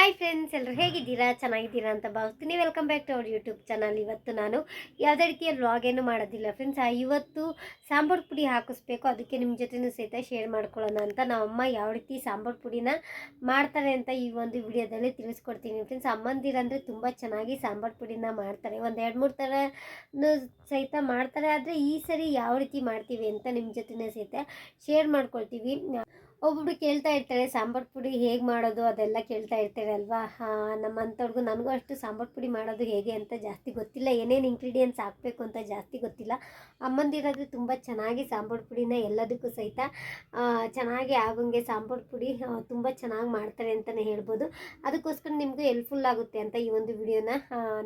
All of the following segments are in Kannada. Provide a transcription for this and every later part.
ಹಾಯ್ ಫ್ರೆಂಡ್ಸ್ ಎಲ್ಲರೂ ಹೇಗಿದ್ದೀರಾ? ಚೆನ್ನಾಗಿದ್ದೀರಾ ಅಂತ ಭಾವಿಸ್ತೀನಿ. Welcome back to our YouTube channel ಇವತ್ತು ನಾನು ಯಾವುದೇ ರೀತಿಯ ವ್ಲಾಗ್ ಏನು ಮಾಡೋದಿಲ್ಲ ಫ್ರೆಂಡ್ಸ್ ಇವತ್ತು ಸಾಂಬಾರು ಪುಡಿ ಹಾಕಿಸ್ಬೇಕು. ಅದಕ್ಕೆ ನಿಮ್ಮ ಜೊತೆನೂ ಸಹಿತ ಶೇರ್ ಮಾಡ್ಕೊಳ್ಳೋಣ ಅಂತ ನಮ್ಮಮ್ಮ ಯಾವ ರೀತಿ ಸಾಂಬಾರು ಪುಡಿನ ಮಾಡ್ತಾರೆ ಅಂತ ಈ ಒಂದು ವಿಡಿಯೋದಲ್ಲಿ ತಿಳಿಸ್ಕೊಡ್ತೀನಿ ಫ್ರೆಂಡ್ಸ್ ಅಮ್ಮಂದಿರಂದರೆ ತುಂಬ ಚೆನ್ನಾಗಿ ಸಾಂಬಾರು ಪುಡಿನ ಮಾಡ್ತಾರೆ. ಒಂದು ಎರಡು ಮೂರು ಥರನೂ ಸಹಿತ ಮಾಡ್ತಾರೆ. ಆದರೆ ಈ ಸರಿ ಯಾವ ರೀತಿ ಮಾಡ್ತೀವಿ ಅಂತ ನಿಮ್ಮ ಜೊತೆನೂ ಸಹಿತ ಶೇರ್ ಮಾಡ್ಕೊಳ್ತೀವಿ. ಒಬ್ಬೊಬ್ರು ಕೇಳ್ತಾ ಇರ್ತಾರೆ, ಸಾಂಬಾರು ಪುಡಿ ಹೇಗೆ ಮಾಡೋದು ಅದೆಲ್ಲ ಕೇಳ್ತಾ ಇರ್ತಾರೆ ಅಲ್ವಾ? ನಮ್ಮಂಥವ್ರಿಗೂ ನನಗೂ ಅಷ್ಟು ಸಾಂಬಾರು ಪುಡಿ ಮಾಡೋದು ಹೇಗೆ ಅಂತ ಜಾಸ್ತಿ ಗೊತ್ತಿಲ್ಲ. ಏನೇನು ಇಂಗ್ರೀಡಿಯೆಂಟ್ಸ್ ಹಾಕಬೇಕು ಅಂತ ಜಾಸ್ತಿ ಗೊತ್ತಿಲ್ಲ. ಅಮ್ಮಂದಿರಾದ್ರೆ ತುಂಬ ಚೆನ್ನಾಗಿ ಸಾಂಬಾರು ಪುಡಿನ ಎಲ್ಲದಕ್ಕೂ ಸಹಿತ ಚೆನ್ನಾಗಿ ಆಗೋಂಗೆ ಸಾಂಬಾರು ಪುಡಿ ತುಂಬ ಚೆನ್ನಾಗಿ ಮಾಡ್ತಾರೆ ಅಂತಲೇ ಹೇಳ್ಬೋದು. ಅದಕ್ಕೋಸ್ಕರ ನಿಮಗೂ ಹೆಲ್ಪ್ಫುಲ್ ಆಗುತ್ತೆ ಅಂತ ಈ ಒಂದು ವಿಡಿಯೋನ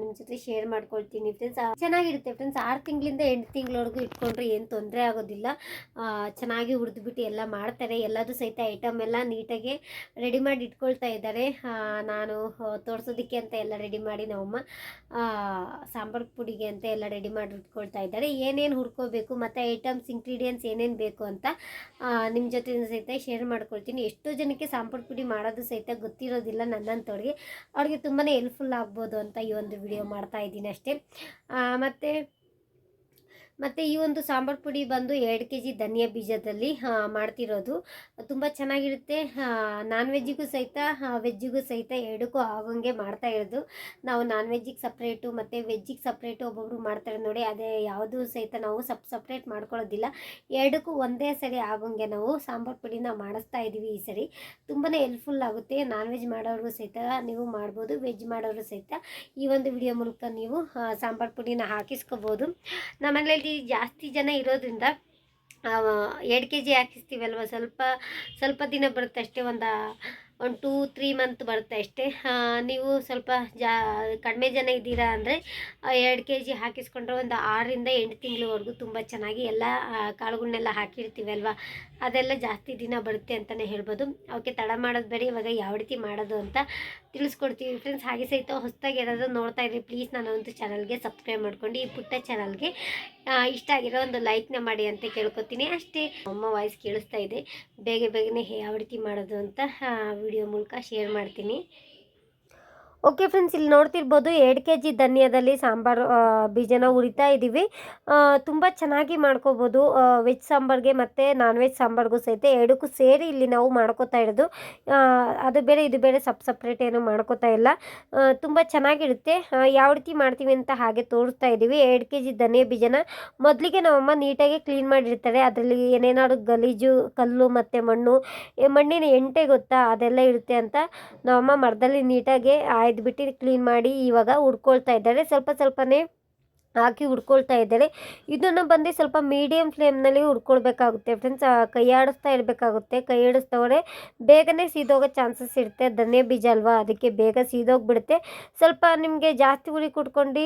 ನಿಮ್ಮ ಜೊತೆ ಶೇರ್ ಮಾಡ್ಕೊಳ್ತೀನಿ ಫ್ರೆಂಡ್ಸ್ ಚೆನ್ನಾಗಿರುತ್ತೆ ಫ್ರೆಂಡ್ಸ್ ಆರು ತಿಂಗಳಿಂದ ಎಂಟು ತಿಂಗಳವರೆಗೂ ಇಟ್ಕೊಂಡ್ರೆ ಏನು ತೊಂದರೆ ಆಗೋದಿಲ್ಲ. ಚೆನ್ನಾಗಿ ಹುರಿದ್ಬಿಟ್ಟು ಎಲ್ಲ ಮಾಡ್ತಾರೆ. ಎಲ್ಲದೂ ಸಹಿತ ಐಟಮ್ ಎಲ್ಲ ನೀಟಾಗಿ ರೆಡಿ ಮಾಡಿ ಇಟ್ಕೊಳ್ತಾ ಇದ್ದಾರೆ. ನಾನು ತೋರಿಸೋದಕ್ಕೆ ಅಂತ ಎಲ್ಲ ರೆಡಿ ಮಾಡಿ ನಮ್ಮಮ್ಮ ಸಾಂಬಾರು ಪುಡಿಗೆ ಅಂತ ಎಲ್ಲ ರೆಡಿ ಮಾಡಿ ಇಟ್ಕೊಳ್ತಾ ಇದ್ದಾರೆ. ಏನೇನು ಹುರ್ಕೋಬೇಕು, ಮತ್ತು ಐಟಮ್ಸ್ ಇಂಗ್ರೀಡಿಯೆಂಟ್ಸ್ ಏನೇನು ಬೇಕು ಅಂತ ನಿಮ್ಮ ಜೊತೆ ಸಹಿತ ಶೇರ್ ಮಾಡ್ಕೊಳ್ತೀನಿ. ಎಷ್ಟೋ ಜನಕ್ಕೆ ಸಾಂಬಾರು ಪುಡಿ ಮಾಡೋದು ಸಹಿತ ಗೊತ್ತಿರೋದಿಲ್ಲ ನನ್ನಂಥವ್ರಿಗೆ. ಅವ್ರಿಗೆ ತುಂಬಾ ಹೆಲ್ಪ್ಫುಲ್ ಆಗ್ಬೋದು ಅಂತ ಈ ಒಂದು ವಿಡಿಯೋ ಮಾಡ್ತಾ ಇದ್ದೀನಿ ಅಷ್ಟೇ. ಮತ್ತು ಮತ್ತು ಈ ಒಂದು ಸಾಂಬಾರು ಪುಡಿ ಬಂದು ಎರಡು ಕೆ ಜಿ ಧನಿಯಾ ಬೀಜದಲ್ಲಿ ಮಾಡ್ತಿರೋದು. ತುಂಬ ಚೆನ್ನಾಗಿರುತ್ತೆ. ನಾನ್ ವೆಜ್ಜಿಗೂ ಸಹಿತ ವೆಜ್ಜಿಗೂ ಸಹಿತ ಎರಡಕ್ಕೂ ಆಗೋಂಗೆ ಮಾಡ್ತಾ ಇರೋದು. ನಾವು ನಾನ್ ವೆಜ್ಜಿಗೆ ಸಪ್ರೇಟು ಮತ್ತು ವೆಜ್ಜಿಗೆ ಸಪ್ರೇಟು ಒಬ್ಬೊಬ್ರು ಮಾಡ್ತಾರೆ ನೋಡಿ, ಅದೇ ಯಾವುದು ಸಹಿತ ನಾವು ಸಪ್ ಸಪ್ರೇಟ್ ಮಾಡ್ಕೊಳ್ಳೋದಿಲ್ಲ. ಎರಡಕ್ಕೂ ಒಂದೇ ಸರಿ ಆಗೋಂಗೆ ನಾವು ಸಾಂಬಾರು ಪುಡಿನ ಮಾಡಿಸ್ತಾ ಇದ್ದೀವಿ ಈ ಸರಿ. ತುಂಬಾ ಹೆಲ್ಪ್ಫುಲ್ ಆಗುತ್ತೆ. ನಾನ್ ವೆಜ್ ಮಾಡೋರು ಸಹಿತ ನೀವು ಮಾಡ್ಬೋದು ವೆಜ್ ಮಾಡೋರು ಸಹಿತ ಈ ಒಂದು ವಿಡಿಯೋ ಮೂಲಕ ನೀವು ಸಾಂಬಾರು ಪುಡಿನ ಹಾಕಿಸ್ಕೋಬೋದು. ನಮ್ಮನೇಲಿ ಜಾಸ್ತಿ ಜನ ಇರೋದ್ರಿಂದ ಎರಡು ಕೆ ಜಿ ಹಾಕಿಸ್ತೀವಲ್ವ? ಸ್ವಲ್ಪ ಸ್ವಲ್ಪ ದಿನ ಬರುತ್ತೆ ಅಷ್ಟೇ, ಒಂದು ಒಂದು ಟೂ ತ್ರೀ ಮಂತ್ ಬರುತ್ತೆ ಅಷ್ಟೇ. ನೀವು ಸ್ವಲ್ಪ ಜಾ, ಕಡಿಮೆ ಜನ ಇದ್ದೀರಾ ಅಂದರೆ ಎರಡು ಕೆ ಜಿ ಹಾಕಿಸ್ಕೊಂಡ್ರೆ ಒಂದು ಆರರಿಂದ ಎಂಟು ತಿಂಗಳವರೆಗೂ ತುಂಬ ಚೆನ್ನಾಗಿ ಎಲ್ಲ ಕಾಳುಗಳನ್ನೆಲ್ಲ ಹಾಕಿರ್ತೀವಲ್ವ? ಅದೆಲ್ಲ ಜಾಸ್ತಿ ದಿನ ಬರುತ್ತೆ ಅಂತಲೇ ಹೇಳ್ಬೋದು. ಅವಕ್ಕೆ ತಡ ಮಾಡೋದು ಬೇರೆ ಇವಾಗ ಯಾವ ರೀತಿ ಮಾಡೋದು ಅಂತ ತಿಳಿಸ್ಕೊಡ್ತೀವಿ ಫ್ರೆಂಡ್ಸ್ ಹಾಗೆ ಸಹಿತ ಹೊಸದಾಗಿ ಏನಾದರೂ ನೋಡ್ತಾ ಇದ್ರಿ ಪ್ಲೀಸ್ ನಾನು ಒಂದು ಚಾನಲ್ಗೆ ಸಬ್ಸ್ಕ್ರೈಬ್ ಮಾಡ್ಕೊಂಡು, ಈ ಪುಟ್ಟ ಚಾನಲ್ಗೆ ಇಷ್ಟ ಆಗಿರೋ ಒಂದು ಲೈಕ್ನ ಮಾಡಿ ಅಂತ ಕೇಳ್ಕೊತೀನಿ. ಅಷ್ಟೇ ಅಮ್ಮ ವಾಯ್ಸ್ ಕೇಳಿಸ್ತಾ ಇದೆ. ಬೇಗ ಬೇಗನೆ ಯಾವ ರೀತಿ ಮಾಡೋದು ಅಂತ ವಿಡಿಯೋ ಮೂಲಕ ಶೇರ್ ಮಾಡ್ತೀನಿ. ಓಕೆ ಫ್ರೆಂಡ್ಸ್ ಇಲ್ಲಿ ನೋಡ್ತಿರ್ಬೋದು ಎರಡು ಕೆ ಜಿ ಧನ್ಯದಲ್ಲಿ ಸಾಂಬಾರು ಬೀಜನ ಉರಿತಾ ಇದ್ದೀವಿ ತುಂಬ ಚೆನ್ನಾಗಿ ಮಾಡ್ಕೋಬೋದು. ವೆಜ್ ಸಾಂಬಾರ್ಗೆ ಮತ್ತು ನಾನ್ ವೆಜ್ ಸಾಂಬಾರ್ಗೂ ಸಹಿತ ಎರಡಕ್ಕೂ ಸೇರಿ ಇಲ್ಲಿ ನಾವು ಮಾಡ್ಕೋತಾ ಇರೋದು. ಅದು ಬೇರೆ, ಇದು ಬೇರೆ ಸಪ್ ಸಪ್ರೇಟ್ ಏನು ಮಾಡ್ಕೋತಾ ಇಲ್ಲ. ತುಂಬ ಚೆನ್ನಾಗಿರುತ್ತೆ. ಯಾವ ರೀತಿ ಮಾಡ್ತೀವಿ ಅಂತ ಹಾಗೆ ತೋರಿಸ್ತಾ ಇದ್ದೀವಿ ಎರಡು ಕೆ ಜಿ ಧನಿಯಾ ಬೀಜನ ಮೊದಲಿಗೆ ನಮ್ಮಮ್ಮ ನೀಟಾಗಿ ಕ್ಲೀನ್ ಮಾಡಿರ್ತಾರೆ. ಅದರಲ್ಲಿ ಏನೇನಾದ್ರು ಗಲೀಜು, ಕಲ್ಲು ಮತ್ತು ಮಣ್ಣು ಮಣ್ಣಿನ ಎಂಟೆ ಗೊತ್ತಾ ಅದೆಲ್ಲ ಇರುತ್ತೆ ಅಂತ ನಮ್ಮಮ್ಮ ಮರದಲ್ಲಿ ನೀಟಾಗಿ ಆಯ್ದುಬಿಟ್ಟು ಕ್ಲೀನ್ ಮಾಡಿ ಇವಾಗ ಹುಡ್ಕೊಳ್ತಾ ಇದ್ದಾರೆ. ಸ್ವಲ್ಪ ಸ್ವಲ್ಪನೇ ಹಾಕಿ ಹುಡ್ಕೊಳ್ತಾ ಇದ್ದಾರೆ ಇದನ್ನು ಬಂದು ಸ್ವಲ್ಪ ಮೀಡಿಯಮ್ ಫ್ಲೇಮ್ನಲ್ಲಿ ಹುರ್ಕೊಳ್ಬೇಕಾಗುತ್ತೆ ಫ್ರೆಂಡ್ಸ್ ಕೈ ಆಡಿಸ್ತಾ ಇರಬೇಕಾಗುತ್ತೆ. ಕೈ ಆಡಿಸ್ತವ್ರೆ ಬೇಗನೆ ಸೀದೋಗೋ ಚಾನ್ಸಸ್ ಇರುತ್ತೆ. ಧನಿಯಾ ಬೀಜ ಅಲ್ವಾ? ಅದಕ್ಕೆ ಬೇಗ ಸೀದೋಗ್ಬಿಡುತ್ತೆ. ಸ್ವಲ್ಪ ನಿಮಗೆ ಜಾಸ್ತಿ ಉರಿ ಕುಟ್ಕೊಂಡು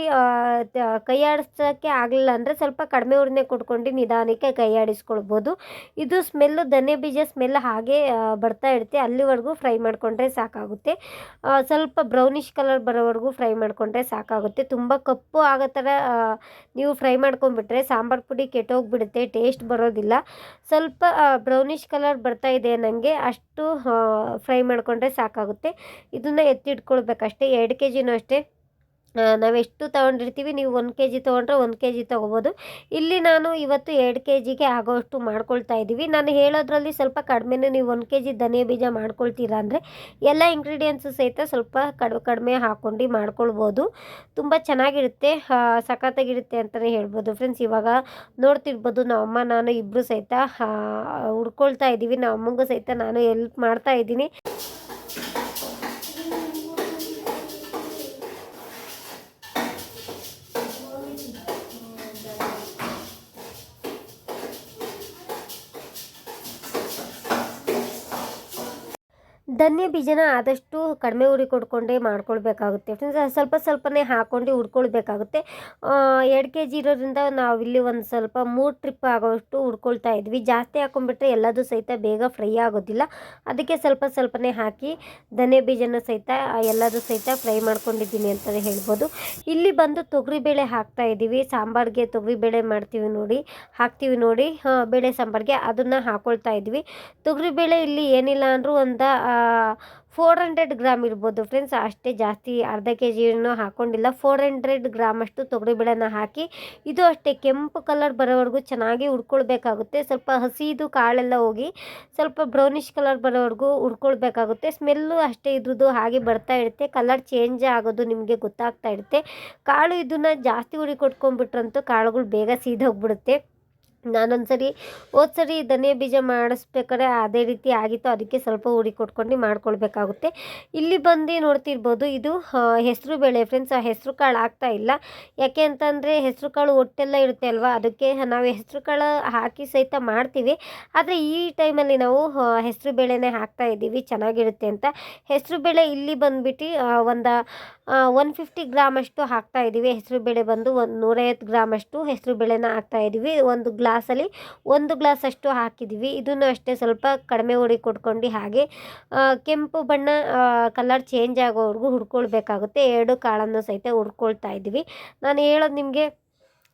ಕೈ ಆಡಿಸೋಕ್ಕೆ ಆಗಲಿಲ್ಲ ಅಂದರೆ ಸ್ವಲ್ಪ ಕಡಿಮೆ ಉರಿನೇ ಕುಟ್ಕೊಂಡು ನಿಧಾನಕ್ಕೆ ಕೈ ಆಡಿಸ್ಕೊಳ್ಬೋದು ಇದು ಸ್ಮೆಲ್ಲು ಧನಿಯಾ ಬೀಜ ಸ್ಮೆಲ್ ಹಾಗೆ ಬರ್ತಾ ಇರುತ್ತೆ. ಅಲ್ಲಿವರೆಗೂ ಫ್ರೈ ಮಾಡಿಕೊಂಡ್ರೆ ಸಾಕಾಗುತ್ತೆ. ಸ್ವಲ್ಪ ಬ್ರೌನಿಷ್ ಕಲರ್ ಬರೋವರೆಗೂ ಫ್ರೈ ಮಾಡಿಕೊಂಡ್ರೆ ಸಾಕಾಗುತ್ತೆ. ತುಂಬ ಕಪ್ಪು ಆಗೋ ಥರ ನೀವು ಫ್ರೈ ಮಾಡ್ಕೊಂಡ್ಬಿಟ್ರೆ ಸಾಂಬಾರು ಪುಡಿ ಕೆಟ್ಟೋಗ್ಬಿಡುತ್ತೆ, ಟೇಸ್ಟ್ ಬರೋದಿಲ್ಲ. ಸ್ವಲ್ಪ ಬ್ರೌನಿಷ್ ಕಲರ್ ಬರ್ತಾ ಇದೆ ನನಗೆ ಅಷ್ಟು ಫ್ರೈ ಮಾಡಿಕೊಂಡ್ರೆ ಸಾಕಾಗುತ್ತೆ. ಇದನ್ನು ಎತ್ತಿಟ್ಕೊಳ್ಬೇಕಷ್ಟೇ, ಎರಡು ಕೆ ಜಿನೂ ಅಷ್ಟೇ. ನಾವೆಷ್ಟು ತೊಗೊಂಡಿರ್ತೀವಿ, ನೀವು ಒಂದು ಕೆ ಜಿ ತೊಗೊಂಡ್ರೆ ಒಂದು ಕೆ ಜಿ ತೊಗೋಬೋದು. ಇಲ್ಲಿ ನಾನು ಇವತ್ತು ಎರಡು ಕೆ ಜಿಗೆ ಆಗೋಷ್ಟು ಮಾಡ್ಕೊಳ್ತಾ ಇದ್ದೀವಿ. ನಾನು ಹೇಳೋದ್ರಲ್ಲಿ ಸ್ವಲ್ಪ ಕಡಿಮೆನೇ ನೀವು ಒಂದು ಕೆ ಜಿ ಧನಿಯಾ ಬೀಜ ಮಾಡ್ಕೊಳ್ತೀರಾ ಅಂದರೆ, ಎಲ್ಲ ಇಂಗ್ರೀಡಿಯೆಂಟ್ಸು ಸಹಿತ ಸ್ವಲ್ಪ ಕಡಿಮೆ ಕಡಿಮೆ ಹಾಕ್ಕೊಂಡು ಮಾಡ್ಕೊಳ್ಬೋದು. ತುಂಬ ಚೆನ್ನಾಗಿರುತ್ತೆ ಸಖತ್ತಾಗಿರುತ್ತೆ ಅಂತಲೇ ಹೇಳ್ಬೋದು. ಫ್ರೆಂಡ್ಸ್ ಇವಾಗ ನೋಡ್ತಿರ್ಬೋದು ನಮ್ಮಮ್ಮ ನಾನು ಇಬ್ಬರು ಸಹಿತ ಹುಡ್ಕೊಳ್ತಾ ಇದ್ದೀವಿ. ನಮ್ಮಮ್ಮಗೂ ಸಹಿತ ನಾನು ಎಲ್ಪ್ ಮಾಡ್ತಾ ಇದ್ದೀನಿ. ಧನ್ಯ ಬೀಜನ ಆದಷ್ಟು ಕಡಿಮೆ ಉರಿ ಕೊಡ್ಕೊಂಡೇ ಮಾಡ್ಕೊಳ್ಬೇಕಾಗುತ್ತೆ ಸ್ವಲ್ಪ ಸ್ವಲ್ಪನೇ ಹಾಕ್ಕೊಂಡು ಹುಡ್ಕೊಳ್ಬೇಕಾಗುತ್ತೆ ಎರಡು ಕೆ ಜಿ ಇರೋದ್ರಿಂದ ನಾವಿಲ್ಲಿ ಒಂದು ಸ್ವಲ್ಪ ಮೂರು ಟ್ರಿಪ್ ಆಗೋಷ್ಟು ಹುಡ್ಕೊಳ್ತಾ ಇದ್ವಿ. ಜಾಸ್ತಿ ಹಾಕೊಂಡ್ಬಿಟ್ರೆ ಎಲ್ಲದೂ ಸಹಿತ ಬೇಗ ಫ್ರೈ ಆಗೋದಿಲ್ಲ. ಅದಕ್ಕೆ ಸ್ವಲ್ಪ ಸ್ವಲ್ಪನೇ ಹಾಕಿ ಧನ್ಯ ಬೀಜನ ಸಹಿತ ಎಲ್ಲದೂ ಸಹಿತ ಫ್ರೈ ಮಾಡ್ಕೊಂಡಿದ್ದೀನಿ ಅಂತಲೇ ಹೇಳ್ಬೋದು. ಇಲ್ಲಿ ಬಂದು ತೊಗರಿಬೇಳೆ ಹಾಕ್ತಾ ಇದ್ದೀವಿ. ಸಾಂಬಾರಿಗೆ ತೊಗರಿಬೇಳೆ ಮಾಡ್ತೀವಿ ನೋಡಿ. ಹಾಕ್ತೀವಿ ನೋಡಿ. ಬೇಳೆ ಸಾಂಬಾರಿಗೆ ಅದನ್ನು ಹಾಕ್ಕೊಳ್ತಾ ಇದ್ವಿ ತೊಗರಿಬೇಳೆ ಇಲ್ಲಿ ಏನಿಲ್ಲ ಅಂದರೂ ಒಂದು ಫೋರ್ ಹಂಡ್ರೆಡ್ ಗ್ರಾಮ್ ಇರ್ಬೋದು. ಫ್ರೆಂಡ್ಸ್ ಅಷ್ಟೇ ಜಾಸ್ತಿ ಅರ್ಧ ಕೆ ಜಿಯನ್ನು ಹಾಕ್ಕೊಂಡಿಲ್ಲ ಫೋರ್ ಹಂಡ್ರೆಡ್ ಗ್ರಾಮ್ ಅಷ್ಟು ತೊಗರಿಬೇಳೆನ ಹಾಕಿ, ಇದು ಅಷ್ಟೇ ಕೆಂಪು ಕಲರ್ ಬರೋವರೆಗೂ ಚೆನ್ನಾಗಿ ಹುರ್ಕೊಳ್ಬೇಕಾಗುತ್ತೆ. ಸ್ವಲ್ಪ ಹಸಿದು ಕಾಳೆಲ್ಲ ಹೋಗಿ, ಸ್ವಲ್ಪ ಬ್ರೌನಿಷ್ ಕಲರ್ ಬರೋವರೆಗೂ ಹುರ್ಕೊಳ್ಬೇಕಾಗುತ್ತೆ. ಸ್ಮೆಲ್ಲು ಅಷ್ಟೇ, ಇದ್ರದ್ದು ಹಾಗೆ ಬರ್ತಾ ಇರುತ್ತೆ. ಕಲರ್ ಚೇಂಜ್ ಆಗೋದು ನಿಮಗೆ ಗೊತ್ತಾಗ್ತಾ ಇರುತ್ತೆ. ಕಾಳು ಇದನ್ನು ಜಾಸ್ತಿ ಹುಡಿ ಕೊಟ್ಕೊಂಡ್ಬಿಟ್ರಂತೂ ಕಾಳುಗಳು ಬೇಗ ಸೀದೋಗ್ಬಿಡುತ್ತೆ. ನಾನೊಂದು ಸರಿ ಹೋದ ಸರಿ ಧನಿಯಾ ಬೀಜ ಮಾಡಿಸ್ಬೇಕಾದ್ರೆ ಅದೇ ರೀತಿ ಆಗಿತ್ತು. ಅದಕ್ಕೆ ಸ್ವಲ್ಪ ಉರಿ ಕೊಟ್ಕೊಂಡು ಮಾಡ್ಕೊಳ್ಬೇಕಾಗುತ್ತೆ. ಇಲ್ಲಿ ಬಂದು ನೋಡ್ತಿರ್ಬೋದು, ಇದು ಹೆಸರು ಬೇಳೆ ಫ್ರೆಂಡ್ಸ್ ಆ, ಹೆಸರು ಕಾಳು ಆಗ್ತಾ ಇಲ್ಲ. ಯಾಕೆ ಅಂತಂದರೆ ಹೆಸರು ಕಾಳು ಒಟ್ಟೆಲ್ಲ ಇರುತ್ತೆ ಅಲ್ವಾ? ಅದಕ್ಕೆ ನಾವು ಹೆಸರು ಕಾಳು ಹಾಕಿ ಸಹಿತ ಮಾಡ್ತೀವಿ. ಆದರೆ ಈ ಟೈಮಲ್ಲಿ ನಾವು ಹೆಸರು ಬೇಳೆನೇ ಹಾಕ್ತಾ ಇದ್ದೀವಿ. ಚೆನ್ನಾಗಿರುತ್ತೆ ಅಂತ. ಹೆಸರು ಬೇಳೆ ಇಲ್ಲಿ ಬಂದುಬಿಟ್ಟು ಒಂದು ಒನ್ ಫಿಫ್ಟಿ ಗ್ರಾಮಷ್ಟು ಹಾಕ್ತಾ ಇದ್ದೀವಿ. ಹೆಸರು ಬೇಳೆ ಬಂದು ಒಂದು ನೂರೈವತ್ತು ಗ್ರಾಮಷ್ಟು ಹೆಸರು ಬೇಳೆನ ಹಾಕ್ತಾ ಇದ್ದೀವಿ. ಒಂದು ಗ್ಲಾಸಲ್ಲಿ ಒಂದು ಗ್ಲಾಸ್ ಅಷ್ಟು ಹಾಕಿದ್ದೀವಿ. ಇದನ್ನು ಅಷ್ಟೇ ಸ್ವಲ್ಪ ಕಡಿಮೆ ಉರಿ ಕೊಟ್ಕೊಂಡು ಹಾಗೆ ಕೆಂಪು ಬಣ್ಣ ಕಲರ್ ಚೇಂಜ್ ಆಗೋವರೆಗೂ ಹುಡ್ಕೊಳ್ಬೇಕಾಗುತ್ತೆ. ಎರಡು ಕಾಳನ್ನು ಸಹಿತ ಹುಡ್ಕೊಳ್ತಾ ಇದ್ದೀವಿ. ನಾನು ಹೇಳೋದು ನಿಮಗೆ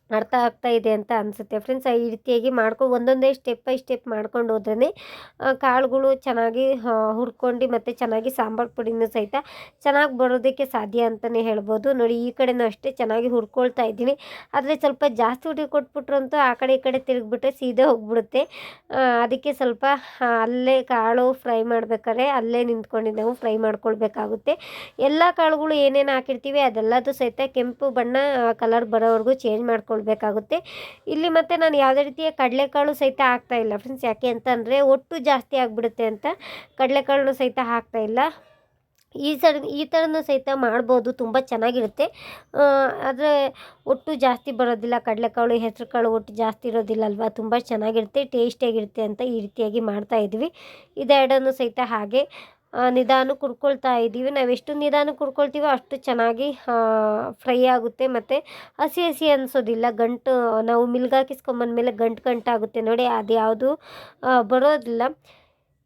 ಅರ್ಥ ಆಗ್ತಾ ಇದೆ ಅಂತ ಅನಿಸುತ್ತೆ. ಫ್ರೆಂಡ್ಸ್ ಈ ರೀತಿಯಾಗಿ ಮಾಡ್ಕೊ, ಒಂದೊಂದೇ ಸ್ಟೆಪ್ ಬೈ ಸ್ಟೆಪ್ ಮಾಡ್ಕೊಂಡು ಹೋದ್ರೇ ಕಾಳುಗಳು ಚೆನ್ನಾಗಿ ಹುರ್ಕೊಂಡು ಮತ್ತು ಚೆನ್ನಾಗಿ ಸಾಂಬಾರು ಪುಡಿನೂ ಸಹಿತ ಚೆನ್ನಾಗಿ ಬರೋದಕ್ಕೆ ಸಾಧ್ಯ ಅಂತಲೇ ಹೇಳ್ಬೋದು. ನೋಡಿ, ಈ ಕಡೆನೂ ಅಷ್ಟೇ ಚೆನ್ನಾಗಿ ಹುರ್ಕೊಳ್ತಾ ಇದ್ದೀನಿ. ಆದರೆ ಸ್ವಲ್ಪ ಜಾಸ್ತಿ ಹುಡಿ ಕೊಟ್ಬಿಟ್ರು ಅಂತೂ ಆ ಕಡೆ ಈ ಕಡೆ ತಿರುಗಿಬಿಟ್ರೆ ಸೀದಾ ಹೋಗ್ಬಿಡುತ್ತೆ. ಅದಕ್ಕೆ ಸ್ವಲ್ಪ ಅಲ್ಲೇ ಕಾಳು ಫ್ರೈ ಮಾಡಬೇಕಾದ್ರೆ ಅಲ್ಲೇ ನಿಂತ್ಕೊಂಡು ಫ್ರೈ ಮಾಡ್ಕೊಳ್ಬೇಕಾಗುತ್ತೆ. ಎಲ್ಲ ಕಾಳುಗಳು ಏನೇನು ಹಾಕಿರ್ತೀವಿ ಅದೆಲ್ಲದೂ ಸಹಿತ ಕೆಂಪು ಬಣ್ಣ ಕಲರ್ ಬರೋವರೆಗೂ ಚೇಂಜ್ ಮಾಡ್ಕೊಳ್ಬೇಕಾಗುತ್ತೆ ಇಲ್ಲಿ ಮತ್ತು ನಾನು ಯಾವುದೇ ರೀತಿಯ ಕಡಲೆಕಾಳು ಸಹಿತ ಹಾಕ್ತಾ ಇಲ್ಲ ಫ್ರೆಂಡ್ಸ್ ಯಾಕೆ ಅಂತಂದರೆ ಒಟ್ಟು ಜಾಸ್ತಿ ಆಗಿಬಿಡುತ್ತೆ ಅಂತ ಕಡಲೆಕಾಳನ್ನು ಸಹಿತ ಹಾಕ್ತಾ ಇಲ್ಲ. ಈ ಸರ್, ಈ ಥರನೂ ಸಹಿತ ಮಾಡ್ಬೋದು, ತುಂಬ ಚೆನ್ನಾಗಿರುತ್ತೆ. ಆದರೆ ಒಟ್ಟು ಜಾಸ್ತಿ ಬರೋದಿಲ್ಲ. ಕಡಲೆಕಾಳು ಹೆಸರು ಕಾಳು ಒಟ್ಟು ಜಾಸ್ತಿ ಇರೋದಿಲ್ಲ ಅಲ್ವಾ ತುಂಬ ಚೆನ್ನಾಗಿರುತ್ತೆ, ಟೇಸ್ಟಿಯಾಗಿರುತ್ತೆ ಅಂತ ಈ ರೀತಿಯಾಗಿ ಮಾಡ್ತಾಯಿದ್ವಿ ಇದೆರಡನ್ನು ಸಹಿತ ಹಾಗೆ ನಿಧಾನಕ್ಕೆ ಕುಡ್ಕೊಳ್ತಾ ಇದ್ದೀವಿ. ನಾವು ಎಷ್ಟು ಹುರ್ಕೊಳ್ತೀವೋ ಅಷ್ಟು ಚೆನ್ನಾಗಿ ಫ್ರೈ ಆಗುತ್ತೆ. ಮತ್ತು ಹಸಿ ಹಸಿ ಅನಿಸೋದಿಲ್ಲ. ಗಂಟು, ನಾವು ಮಿಲ್ಗಾಕಿಸ್ಕೊಂಬಂದಮೇಲೆ ಗಂಟು ಗಂಟಾಗುತ್ತೆ ನೋಡಿ, ಅದು ಯಾವುದು ಬರೋದಿಲ್ಲ.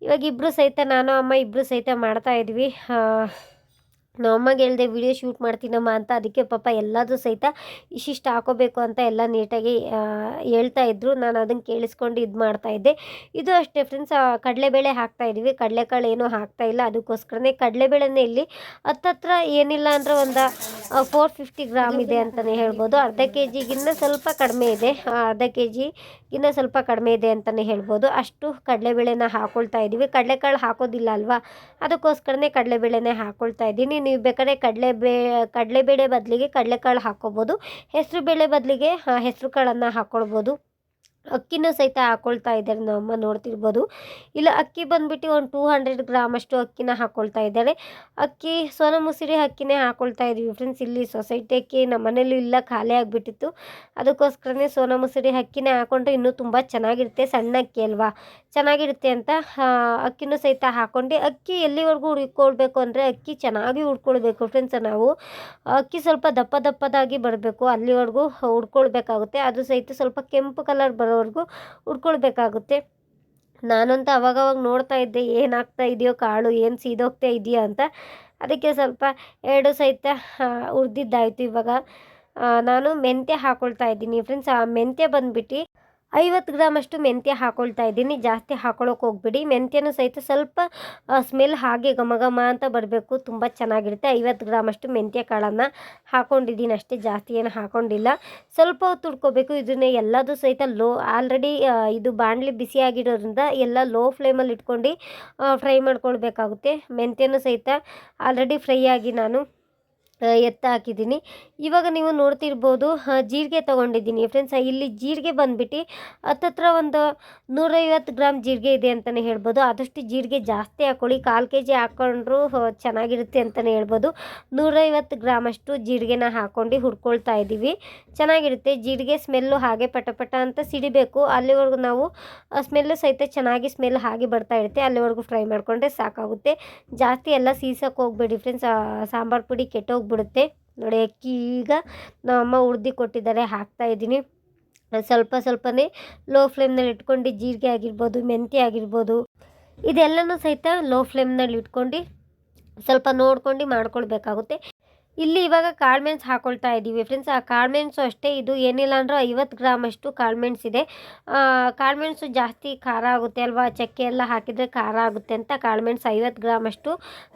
ಇವಾಗ ಇಬ್ಬರು ಸಹಿತ, ನಾನು, ಅಮ್ಮ ಇಬ್ಬರು ಸಹಿತ ಮಾಡ್ತಾ ಇದ್ವಿ. ನಮ್ಮ ಹೇಳಿದೆ ಹೇಳ್ದೆ ವಿಡಿಯೋ ಶೂಟ್ ಮಾಡ್ತೀನಮ್ಮ ಅಂತ, ಅದಕ್ಕೆ ಪಾಪ ಎಲ್ಲದೂ ಸಹಿತ ಇಷ್ಟಿಷ್ಟು ಹಾಕೋಬೇಕು ಅಂತ ಎಲ್ಲ ನೀಟಾಗಿ ಹೇಳ್ತಾ ಇದ್ದರು ನಾನು ಅದನ್ನು ಕೇಳಿಸ್ಕೊಂಡು ಇದು ಮಾಡ್ತಾಯಿದ್ದೆ ಇದು ಅಷ್ಟೇ ಫ್ರೆಂಡ್ಸ್ ಕಡಲೆಬೇಳೆ ಹಾಕ್ತಾಯಿದ್ವಿ ಕಡಲೆಕಾಳು ಏನೂ ಹಾಕ್ತಾಯಿಲ್ಲ ಅದಕ್ಕೋಸ್ಕರನೇ ಕಡಲೆಬೇಳೆನೇ ಇಲ್ಲಿ ಹತ್ತತ್ರ ಏನಿಲ್ಲ ಅಂದರೆ ಒಂದು ಫೋರ್ ಫಿಫ್ಟಿ ಗ್ರಾಮ್ ಇದೆ ಅಂತಲೇ ಹೇಳ್ಬೋದು. ಅರ್ಧ ಕೆ ಜಿಗಿನ್ನ ಸ್ವಲ್ಪ ಕಡಿಮೆ ಇದೆ. ಅರ್ಧ ಕೆ ಜಿಗಿನ್ನ ಸ್ವಲ್ಪ ಕಡಿಮೆ ಇದೆ ಅಂತಲೇ ಹೇಳ್ಬೋದು. ಅಷ್ಟು ಕಡಲೆಬೇಳೆನ ಹಾಕ್ಕೊಳ್ತಾ ಇದ್ದೀವಿ ಕಡಲೆಕಾಳು ಹಾಕೋದಿಲ್ಲ ಅಲ್ವಾ? ಅದಕ್ಕೋಸ್ಕರನೇ ಕಡಲೆಬೇಳೆನೇ ಹಾಕ್ಕೊಳ್ತಾ ಇದ್ದೀನಿ ನೀವು ಬೇಕಾದ್ರೆ ಕಡಲೆಬೇ ಕಡಲೆಬೇಳೆ ಬದಲಿಗೆ ಕಡಲೆಕಾಳು ಹಾಕ್ಕೊಬೋದು ಹೆಸರು ಬೇಳೆ ಬದಲಿಗೆ ಹೆಸರು ಕಾಳನ್ನು ಹಾಕ್ಕೊಳ್ಬೋದು ಅಕ್ಕಿನೂ ಸಹಿತ ಹಾಕ್ಕೊಳ್ತಾ ಇದ್ದಾರೆ ನಮ್ಮಮ್ಮ ನೋಡ್ತಿರ್ಬೋದು. ಇಲ್ಲ, ಅಕ್ಕಿ ಬಂದ್ಬಿಟ್ಟು ಒಂದು ಟೂ ಹಂಡ್ರೆಡ್ ಗ್ರಾಮ್ ಅಷ್ಟು ಅಕ್ಕಿನ ಹಾಕೊಳ್ತಾ ಇದ್ದಾರೆ ಅಕ್ಕಿ, ಸೋನಾ ಮುಸಿರಿ ಅಕ್ಕಿನೇ ಹಾಕ್ಕೊಳ್ತಾ ಇದ್ದೀವಿ ಫ್ರೆಂಡ್ಸ್ ಇಲ್ಲಿ ಸೊಸೈಟಿ ಅಕ್ಕಿ ನಮ್ಮ ಮನೇಲಿ ಇಲ್ಲ, ಖಾಲಿ ಆಗಿಬಿಟ್ಟಿತ್ತು. ಅದಕ್ಕೋಸ್ಕರನೇ ಸೋನಾ ಮುಸಿರಿ ಅಕ್ಕಿನೇ ಹಾಕೊಂಡ್ರೆ ಇನ್ನೂ ತುಂಬ ಚೆನ್ನಾಗಿರುತ್ತೆ, ಸಣ್ಣ ಅಕ್ಕಿ ಅಲ್ವಾ? ಚೆನ್ನಾಗಿರುತ್ತೆ ಅಂತ ಅಕ್ಕಿನೂ ಸಹಿತ ಹಾಕೊಂಡು. ಅಕ್ಕಿ ಎಲ್ಲಿವರೆಗೂ ಹುಡ್ಕೊಳ್ಬೇಕು ಅಂದರೆ ಅಕ್ಕಿ ಚೆನ್ನಾಗಿ ಹುಡ್ಕೊಳ್ಬೇಕು ಫ್ರೆಂಡ್ಸ್ ನಾವು. ಅಕ್ಕಿ ಸ್ವಲ್ಪ ದಪ್ಪ ದಪ್ಪದಾಗಿ ಬರಬೇಕು, ಅಲ್ಲಿವರೆಗೂ ಹುಡ್ಕೊಳ್ಬೇಕಾಗುತ್ತೆ. ಅದು ಸಹಿತ ಸ್ವಲ್ಪ ಕೆಂಪು ಕಲರ್ ಬರೋವರೆಗೂ ಹುರ್ಕೊಳ್ಬೇಕಾಗುತ್ತೆ ನಾನಂತೂ ಅವಾಗವಾಗ ನೋಡ್ತಾ ಇದ್ದೆ ಏನಾಗ್ತಾ ಇದೆಯೋ ಕಾಳು, ಏನು ಸೀದೋಗ್ತಾ ಇದೆಯೋ ಅಂತ. ಅದಕ್ಕೆ ಸ್ವಲ್ಪ ಎರಡು ಸಹಿತ ಹುರಿದಿದ್ದಾಯಿತು ಇವಾಗ. ನಾನು ಮೆಂತ್ಯ ಹಾಕ್ಕೊಳ್ತಾ ಇದ್ದೀನಿ. ಫ್ರೆಂಡ್ಸ್ ಆ ಮೆಂತ್ಯ ಬಂದ್ಬಿಟ್ಟು ಐವತ್ತು ಗ್ರಾಮಷ್ಟು ಮೆಂತ್ಯ ಹಾಕ್ಕೊಳ್ತಾ ಇದ್ದೀನಿ. ಜಾಸ್ತಿ ಹಾಕೊಳ್ಳೋಕೆ ಹೋಗ್ಬಿಡಿ. ಮೆಂತ್ಯನೂ ಸಹಿತ ಸ್ವಲ್ಪ ಸ್ಮೆಲ್ ಹಾಗೆ ಘಮ ಘಮ ಅಂತ ಬರಬೇಕು. ತುಂಬ ಚೆನ್ನಾಗಿರುತ್ತೆ. ಐವತ್ತು ಗ್ರಾಮಷ್ಟು ಮೆಂತ್ಯ ಕಾಳನ್ನು ಹಾಕ್ಕೊಂಡಿದ್ದೀನಿ ಅಷ್ಟೇ. ಜಾಸ್ತಿ ಏನು ಹಾಕ್ಕೊಂಡಿಲ್ಲ ಸ್ವಲ್ಪ ತುಡ್ಕೋಬೇಕು ಇದನ್ನ ಎಲ್ಲದೂ ಸಹಿತ ಲೋ ಆಲ್ರೆಡಿ ಇದು ಬಾಣಲಿ ಬಿಸಿಯಾಗಿರೋದ್ರಿಂದ ಎಲ್ಲ ಲೋ ಫ್ಲೇಮಲ್ಲಿ ಇಟ್ಕೊಂಡು ಫ್ರೈ ಮಾಡ್ಕೊಳ್ಬೇಕಾಗುತ್ತೆ. ಮೆಂತ್ಯನೂ ಸಹಿತ ಆಲ್ರೆಡಿ ಫ್ರೈ ಆಗಿ ನಾನು ಎತ್ತ ಹಾಕಿದ್ದೀನಿ ಇವಾಗ ನೀವು ನೋಡ್ತಿರ್ಬೋದು ಜೀರಿಗೆ ತೊಗೊಂಡಿದ್ದೀನಿ. ಫ್ರೆಂಡ್ಸ್ ಇಲ್ಲಿ ಜೀರಿಗೆ ಬಂದುಬಿಟ್ಟು ಹತ್ತತ್ರ ಒಂದು ನೂರೈವತ್ತು ಗ್ರಾಮ್ ಜೀರಿಗೆ ಇದೆ ಅಂತಲೇ ಹೇಳ್ಬೋದು. ಆದಷ್ಟು ಜೀರಿಗೆ ಜಾಸ್ತಿ ಹಾಕ್ಕೊಳ್ಳಿ ಕಾಲು ಕೆ ಜಿ ಹಾಕ್ಕೊಂಡ್ರು ಚೆನ್ನಾಗಿರುತ್ತೆ ಅಂತಲೇ ಹೇಳ್ಬೋದು. ನೂರೈವತ್ತು ಗ್ರಾಮಷ್ಟು ಜೀರಿಗೆನ ಹಾಕ್ಕೊಂಡು ಹುರ್ಕೊಳ್ತಾ ಇದ್ದೀವಿ. ಚೆನ್ನಾಗಿರುತ್ತೆ. ಜೀರಿಗೆ ಸ್ಮೆಲ್ಲು ಹಾಗೆ ಪಟ ಪಟ ಅಂತ ಸಿಡಿಬೇಕು. ಅಲ್ಲಿವರೆಗೂ ನಾವು ಸ್ಮೆಲ್ಲು ಸಹಿತ ಚೆನ್ನಾಗಿ ಸ್ಮೆಲ್ ಹಾಗೆ ಬರ್ತಾ ಇರುತ್ತೆ. ಅಲ್ಲಿವರೆಗೂ ಫ್ರೈ ಮಾಡಿಕೊಂಡ್ರೆ ಸಾಕಾಗುತ್ತೆ. ಜಾಸ್ತಿ ಎಲ್ಲ ಸೀಸಕ್ಕೆ ಹೋಗ್ಬೇಡಿ. ಫ್ರೆಂಡ್ಸ್ ಸಾಂಬಾರು ಪುಡಿ ಕೆಟ್ಟೋಗ್ಬಿಡುತ್ತೆ ನೋಡಿ, ಅಕ್ಕಿ ಈಗ ನಮ್ಮಮ್ಮ ಉರ್ದಿ ಕೊಟ್ಟಿದ್ದಾರೆ, ಹಾಕ್ತಾ ಇದ್ದೀನಿ. ಸ್ವಲ್ಪ ಸ್ವಲ್ಪನೇ ಲೋ ಫ್ಲೇಮ್ನಲ್ಲಿ ಇಟ್ಕೊಂಡು ಜೀರಿಗೆ ಆಗಿರ್ಬೋದು, ಮೆಂತ್ಯ ಆಗಿರ್ಬೋದು, ಇದೆಲ್ಲನೂ ಸಹಿತ ಲೋ ಫ್ಲೇಮ್ನಲ್ಲಿ ಇಟ್ಕೊಂಡು ಸ್ವಲ್ಪ ನೋಡ್ಕೊಂಡು ಮಾಡ್ಕೊಳ್ಬೇಕಾಗುತ್ತೆ. ಇಲ್ಲಿ ಇವಾಗ ಕಾಳ್ಮೆಣ್ಸು ಹಾಕೊಳ್ತಾ ಇದ್ದೀವಿ ಫ್ರೆಂಡ್ಸ್ ಆ ಕಾಳುಮೆಣಸು ಅಷ್ಟೇ, ಇದು ಏನಿಲ್ಲ ಅಂದ್ರೆ ಐವತ್ತು ಗ್ರಾಮ್ ಅಷ್ಟು ಕಾಳುಮೆಣಸು ಇದೆ. ಕಾಳುಮೆಣಸು ಜಾಸ್ತಿ ಖಾರ ಆಗುತ್ತೆ ಅಲ್ವಾ? ಚಕ್ಕೆ ಎಲ್ಲ ಹಾಕಿದರೆ ಖಾರ ಆಗುತ್ತೆ ಅಂತ ಕಾಳುಮೆಣಸು ಐವತ್ತು ಗ್ರಾಮ್ ಅಷ್ಟು